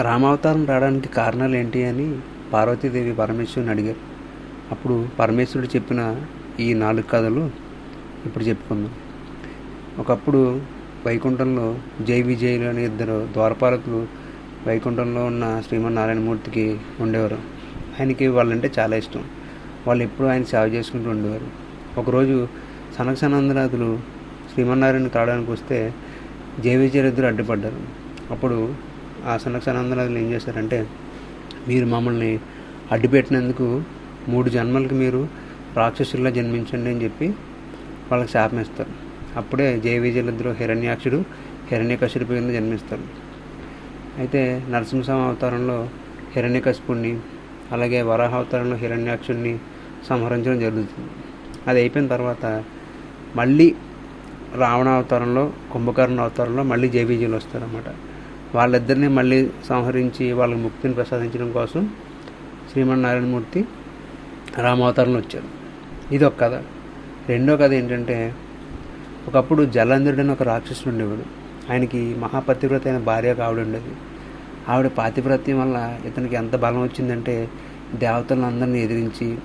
రామావతారం రావడానికి కారణాలు ఏంటి అని పార్వతీదేవి పరమేశ్వరుని అడిగారు. అప్పుడు పరమేశ్వరుడు చెప్పిన ఈ నాలుగు కథలు ఇప్పుడు చెప్పుకుందాం. ఒకప్పుడు వైకుంఠంలో జై విజయులు అనే ఇద్దరు ద్వారపాలకులు వైకుంఠంలో ఉన్న శ్రీమన్నారాయణమూర్తికి ఉండేవారు. ఆయనకి వాళ్ళంటే చాలా ఇష్టం. వాళ్ళు ఎప్పుడూ ఆయన సేవ చేసుకుంటూ ఉండేవారు. ఒకరోజు సనక సనందనాథులు శ్రీమన్నారాయణ కావడానికి వస్తే జై విజయులిద్దరు అడ్డుపడ్డారు. అప్పుడు ఆ సనకసనందనాథులు ఏం చేశారంటే మీరు మమ్మల్ని అడ్డుపెట్టినందుకు మూడు జన్మలకు మీరు రాక్షసుల్లా జన్మించండి అని చెప్పి వాళ్ళకి శాపం ఇస్తారు అప్పుడే జయ హిరణ్యాక్షుడు హిరణ్యకశిపుడు కింద జన్మిస్తారు. అయితే నరసింహస్వామి అవతారంలో హిరణ్యకశిపుణ్ణి అలాగే వరాహ అవతారంలో హిరణ్యాక్షుడిని సంహరించడం జరుగుతుంది. అది అయిపోయిన తర్వాత మళ్ళీ రావణ అవతారంలో కుంభకర్ణ అవతారంలో మళ్ళీ జయవిజయులు వస్తారన్నమాట. వాళ్ళిద్దరిని మళ్ళీ సంహరించి వాళ్ళకి ముక్తిని ప్రసాదించడం కోసం శ్రీమన్నారాయణమూర్తి రామావతారంలో వచ్చారు. ఇది ఒక కథ. రెండో కథ ఏంటంటే ఒకప్పుడు జలంధరుడు అని ఒక రాక్షసుడు ఉండేవాడు. ఆయనకి మహాపతివ్రత అయిన భార్య ఒక ఆవిడ ఉండేది. ఆవిడ పాతివ్రత్యం వల్ల ఇతనికి ఎంత బలం వచ్చిందంటే దేవతలను అందరినీ ఎదిరించి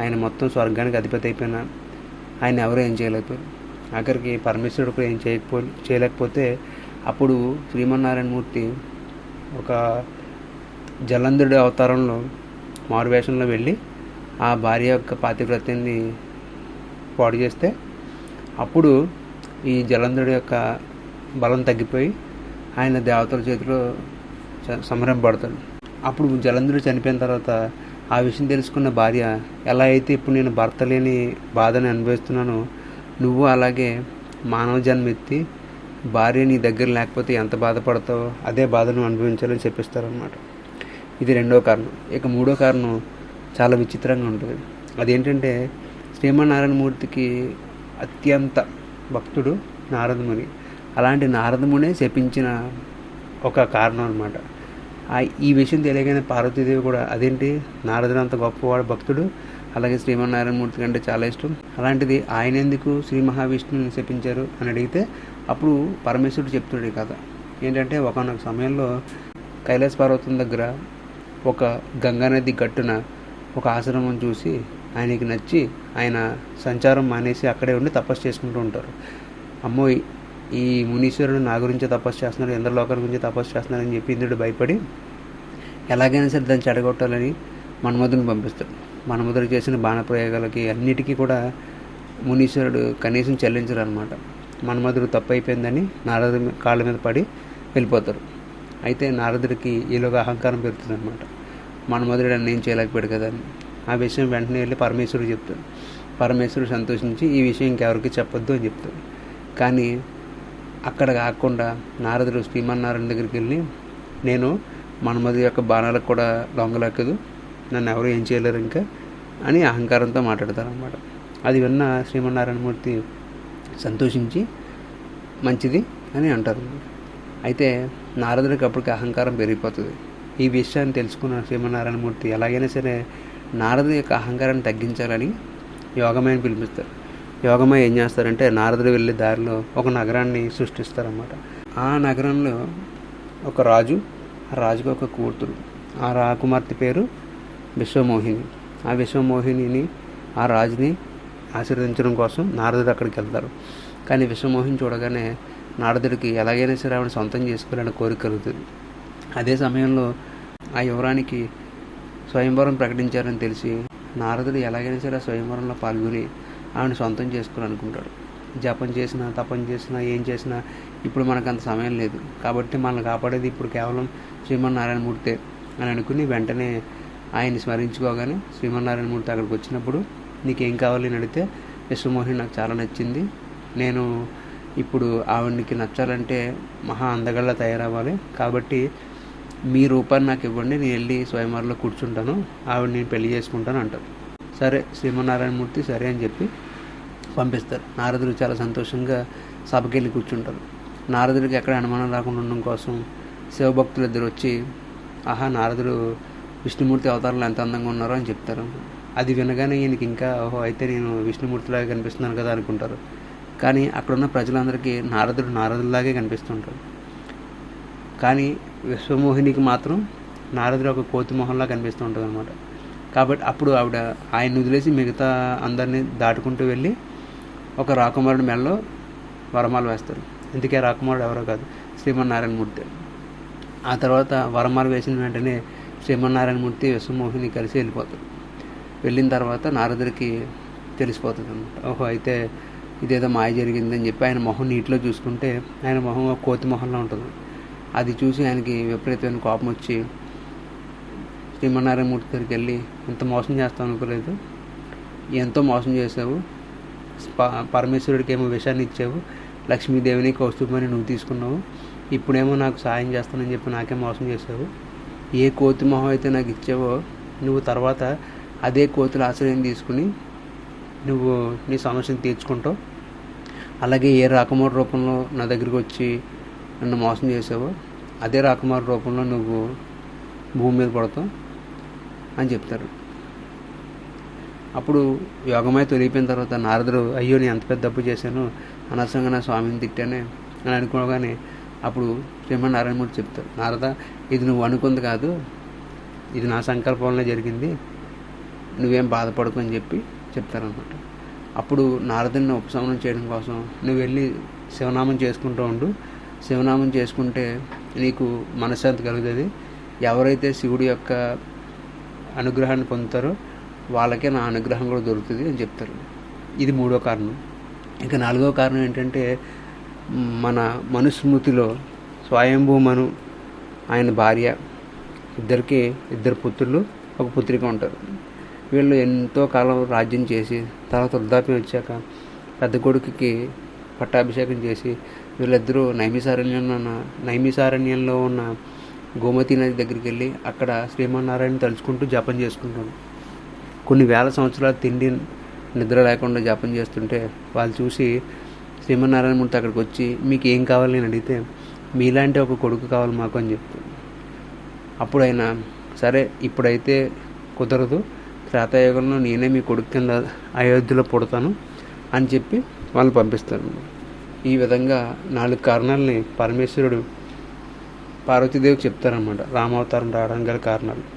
ఆయన మొత్తం స్వర్గానికి అధిపతి అయిపోయినా ఆయన ఎవరు ఏం చేయలేకపోయారు. ఆఖరికి పరమేశ్వరుడు కూడా ఏం చేయకపో చేయలేకపోతే అప్పుడు శ్రీమన్నారాయణమూర్తి ఒక జలంధరుడి అవతారంలో మారువేషంలో వెళ్ళి ఆ భార్య యొక్క పాతివ్రత్యాన్ని పాడు చేస్తే అప్పుడు ఈ జలంధరుడి యొక్క బలం తగ్గిపోయి ఆయన దేవతల చేతిలో చ- సంహరింపబడతాడు అప్పుడు జలంధరుడు చనిపోయిన తర్వాత ఆ విషయం తెలుసుకున్న భార్య ఎలా అయితే ఇప్పుడు నేను భర్త లేని బాధని అనుభవిస్తున్నానో నువ్వు అలాగే మానవ జన్మ ఎత్తి భార్య నీ దగ్గర లేకపోతే ఎంత బాధపడతావో అదే బాధను అనుభవించాలని చెప్పిస్తారనమాట ఇది రెండో కారణం. ఇక మూడో కారణం చాలా విచిత్రంగా ఉంటుంది. అదేంటంటే శ్రీమన్నారాయణమూర్తికి అత్యంత భక్తుడు నారదముని అలాంటి నారదమునే శపించిన ఒక కారణం అనమాట ఈ విషయం తెలియగానే పార్వతీదేవి కూడా అదేంటి? నారదుడు అంత గొప్పవాడు భక్తుడు. అలాగే శ్రీమన్నారాయణమూర్తి అంటే చాలా ఇష్టం. అలాంటిది ఆయన ఎందుకు శ్రీ మహావిష్ణువుని శపించారు అని అడిగితే అప్పుడు పరమేశ్వరుడు చెప్తాడు కథ. ఏంటంటే ఒకనొక సమయంలో కైలాస పర్వతం దగ్గర ఒక గంగానది గట్టున ఒక ఆశ్రమం చూసి ఆయనకి నచ్చి ఆయన సంచారం మానేసి అక్కడే ఉండి తపస్సు చేసుకుంటూ ఉంటారు. అమ్మో ఈ మునీశ్వరుడు నా గురించి తపస్సు చేస్తున్నాడు ఇంద్రలోకం గురించి తపస్సు చేస్తున్నాడని చెప్పి ఇంద్రుడు భయపడి ఎలాగైనా సరే దాన్ని చెడగొట్టాలని మన్మధుని పంపిస్తాడు. మన్మధుడు చేసిన బాణప్రయోగాలకి అన్నిటికీ కూడా మునీశ్వరుడు కనీసం చెల్లించరు అనమాట మన్మధుడు తప్పు అయిపోయిందని నారదు కాళ్ళ మీద పడి వెళ్ళిపోతారు. అయితే నారదుడికి ఈలోగా అహంకారం పెరుగుతుంది అనమాట మన్మధుడు అని నేను చేయలేకపోయాడు కదా అని. ఆ విషయం వెంటనే వెళ్ళి పరమేశ్వరుడు చెప్తాడు. పరమేశ్వరుడు సంతోషించి ఈ విషయం ఇంకెవరికి చెప్పొద్దు అని చెప్తాడు. కానీ అక్కడ కాకుండా నారదుడు శ్రీమన్నారాయణ దగ్గరికి వెళ్ళి నేను మన్మధు యొక్క బాణాలకు కూడా లొంగలేకదు. నన్ను ఎవరు ఏం చేయలేరు ఇంకా అని అహంకారంతో మాట్లాడతారనమాట అది విన్న శ్రీమన్నారాయణమూర్తి సంతోషించి మంచిది అని అంటారు అయితే నారదుడికి అప్పటికి అహంకారం పెరిగిపోతుంది. ఈ విషయాన్ని తెలుసుకున్న శ్రీమన్నారాయణమూర్తి ఎలాగైనా సరే నారదు యొక్క అహంకారాన్ని తగ్గించాలని యోగమయని పిలిపిస్తారు. యోగమయ ఏం చేస్తారంటే నారదుడు వెళ్ళే దారిలో ఒక నగరాన్ని సృష్టిస్తారన్నమాట. ఆ నగరంలో ఒక రాజు ఆ రాజుకు ఒక కూతురు. ఆ రాకుమార్తె పేరు విశ్వమోహిని. ఆ విశ్వమోహినిని ఆ రాజుని ఆశీర్వదించడం కోసం నారదుడు అక్కడికి వెళ్తారు. కానీ విశ్వమోహిని చూడగానే నారదుడికి ఎలాగైనా సరే ఆవిడ సొంతం చేసుకోవాలని కోరిక కలుగుతుంది. అదే సమయంలో ఆ యువరానికి స్వయంవరం ప్రకటించారని తెలిసి నారదుడు ఎలాగైనా సరే ఆ స్వయంవరంలో పాల్గొని ఆవిడ సొంతం చేసుకోవాలనుకుంటాడు. జపం చేసినా తపం చేసినా ఏం చేసినా ఇప్పుడు మనకు అంత సమయం లేదు. కాబట్టి మనల్ని కాపాడేది ఇప్పుడు కేవలం శ్రీమన్నారాయణమూర్తే అని అనుకుని వెంటనే ఆయన్ని స్మరించుకోగానే శ్రీమన్నారాయణమూర్తి అక్కడికి వచ్చినప్పుడు నీకేం కావాలి అని అడిగితే విశ్వమోహిని నాకు చాలా నచ్చింది. నేను ఇప్పుడు ఆవిడకి నచ్చాలంటే మహా అందగళ్ళ తయారవ్వాలి. కాబట్టి మీ రూపాన్ని నాకు ఇవ్వండి. నేను వెళ్ళి స్వయంవరంలో కూర్చుంటాను. ఆవిడ నేను పెళ్ళి చేసుకుంటాను అంటారు. సరే శ్రీమన్నారాయణమూర్తి సరే అని చెప్పి పంపిస్తారు. నారదుడు చాలా సంతోషంగా సభకి వెళ్ళి కూర్చుంటారు. నారదుడికి ఎక్కడ అనుమానం రాకుండా ఉండడం కోసం శివభక్తులు ఇద్దరు వచ్చి ఆహా నారదుడు విష్ణుమూర్తి అవతారంలో ఎంత అందంగా ఉన్నారో అని చెప్తారు. అది వినగానే ఈయనకి ఇంకా ఓహో అయితే నేను విష్ణుమూర్తిలాగా కనిపిస్తున్నాను కదా అనుకుంటారు. కానీ అక్కడున్న ప్రజలందరికీ నారదుడు నారదులాగే కనిపిస్తుంటాడు. కానీ విశ్వమోహినికి మాత్రం నారదుడు ఒక కోతి మొహంలా కనిపిస్తూ ఉంటుంది అనమాట కాబట్టి అప్పుడు ఆవిడ ఆయన వదిలేసి మిగతా అందరినీ దాటుకుంటూ వెళ్ళి ఒక రాకుమారుడి మెడలో వరమాలు వేస్తారు. ఇందుకే రాకుమారుడు ఎవరో కాదు శ్రీమన్నారాయణమూర్తి. ఆ తర్వాత వరమాలు వేసిన వెంటనే శ్రీమన్నారాయణమూర్తి విశ్వమోహిని కలిసి వెళ్ళిపోతారు. వెళ్ళిన తర్వాత నారదుడికి తెలిసిపోతుంది అనమాట ఓహో అయితే ఇదేదో మాయ జరిగిందని చెప్పి ఆయన మొహం నీటిలో చూసుకుంటే ఆయన మొహం ఒక కోతి మొహంలో ఉంటుంది. అది చూసి ఆయనకి విపరీతమైన కోపం వచ్చి శ్రీమన్నారాయణమూర్తి దగ్గరికి వెళ్ళి ఇంత మోసం చేస్తావు అనుకోలేదు. ఎంతో మోసం చేసావు పరమేశ్వరుడికి ఏమో విషయాన్ని ఇచ్చావు. లక్ష్మీదేవిని కౌస్తుభని నువ్వు తీసుకున్నావు. ఇప్పుడేమో నాకు సాయం చేస్తానని చెప్పి నాకే మోసం చేసావు ఏ కోతి మొహం అయితే నాకు ఇచ్చావో నువ్వు తర్వాత అదే కోతుల ఆశ్రయం తీసుకుని నువ్వు నీ సమస్యను తీర్చుకుంటావు. అలాగే ఏ రాకుమార్ రూపంలో నా దగ్గరికి వచ్చి నన్ను మోసం చేసావో అదే రాకుమార్ రూపంలో నువ్వు భూమి మీద పడతావు అని చెప్తారు. అప్పుడు యోగమై తొలిగిపోయిన తర్వాత నారదుడు అయ్యో నేను ఎంత పెద్ద తప్పు చేశాను? అనవసరంగా నా స్వామిని తిట్టానే? అని అనుకోగానే అప్పుడు శ్రీమన్నారాయణమూర్తి చెప్తారు నారద ఇది నువ్వు అనుకుంది కాదు ఇది నా సంకల్పంలో జరిగింది నువ్వేం బాధపడకు అని చెప్పి చెప్తారనమాట అప్పుడు నారదుని ఉపశమనం చేయడం కోసం నువ్వు వెళ్ళి శివనామం చేసుకుంటూ ఉండు. శివనామం చేసుకుంటే నీకు మనశ్శాంతి కలుగుతుంది. ఎవరైతే శివుడి యొక్క అనుగ్రహాన్ని పొందుతారో వాళ్ళకే నా అనుగ్రహం కూడా దొరుకుతుంది అని చెప్తారు. ఇది మూడో కారణం. ఇంకా నాలుగో కారణం ఏంటంటే మన మనుస్మృతిలో స్వయంభూమను ఆయన భార్య ఇద్దరికి ఇద్దరు పుత్రులు ఒక పుత్రిక ఉంటారు. వీళ్ళు ఎంతో కాలం రాజ్యం చేసి తర్వాత వృద్ధాప్యం వచ్చాక పెద్ద కొడుకుకి పట్టాభిషేకం చేసి వీళ్ళిద్దరూ నైమిసారణ్యంలో ఉన్న నైమిసారణ్యంలో ఉన్న గోమతి నది దగ్గరికి వెళ్ళి అక్కడ శ్రీమన్నారాయణ తలుచుకుంటూ జపం చేసుకుంటాడు. కొన్ని వేల సంవత్సరాలు తిండి నిద్ర లేకుండా జపం చేస్తుంటే వాళ్ళు చూసి శ్రీమన్నారాయణమూర్తి అక్కడికి వచ్చి మీకు ఏం కావాలి? నేను అడిగితే మీలాంటి ఒక కొడుకు కావాలి మాకు అని చెప్తాను అప్పుడు ఆయన సరే ఇప్పుడైతే కుదరదు త్రేతాయుగంలో నేనే మీ కొడుకు కింద అయోధ్యలో పుడతాను అని చెప్పి వాళ్ళని పంపిస్తారు. ఈ విధంగా నాలుగు కారణాలని పరమేశ్వరుడు పార్వతీదేవికి చెప్తారనమాట రామావతారం రావడానికి గల కారణాలు.